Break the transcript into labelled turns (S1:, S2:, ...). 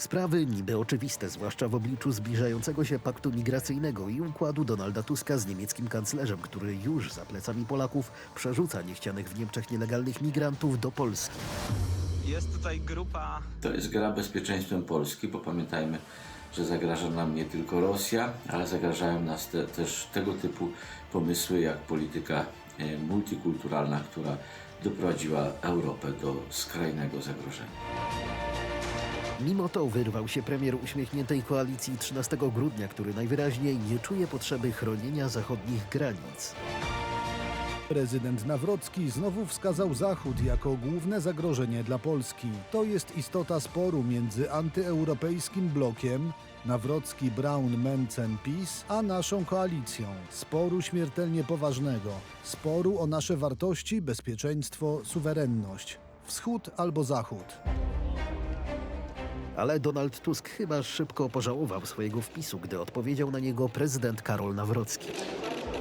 S1: Sprawy niby oczywiste, zwłaszcza w obliczu zbliżającego się paktu migracyjnego i układu Donalda Tuska z niemieckim kanclerzem, który już za plecami Polaków przerzuca niechcianych w Niemczech nielegalnych migrantów do Polski.
S2: Jest tutaj grupa
S3: To jest gra bezpieczeństwem Polski, bo pamiętajmy, że zagraża nam nie tylko Rosja, ale zagrażają nas te, też tego typu pomysły jak polityka e, multikulturalna, która doprowadziła Europę do skrajnego zagrożenia.
S1: Mimo to wyrwał się premier uśmiechniętej koalicji 13 grudnia, który najwyraźniej nie czuje potrzeby chronienia zachodnich granic.
S4: Prezydent Nawrocki znowu wskazał Zachód jako główne zagrożenie dla Polski. To jest istota sporu między antyeuropejskim blokiem Nawrocki, Brown, Mencen, PiS, a naszą koalicją. Sporu śmiertelnie poważnego. Sporu o nasze wartości, bezpieczeństwo, suwerenność. Wschód albo Zachód.
S1: Ale Donald Tusk chyba szybko pożałował swojego wpisu, gdy odpowiedział na niego prezydent Karol Nawrocki.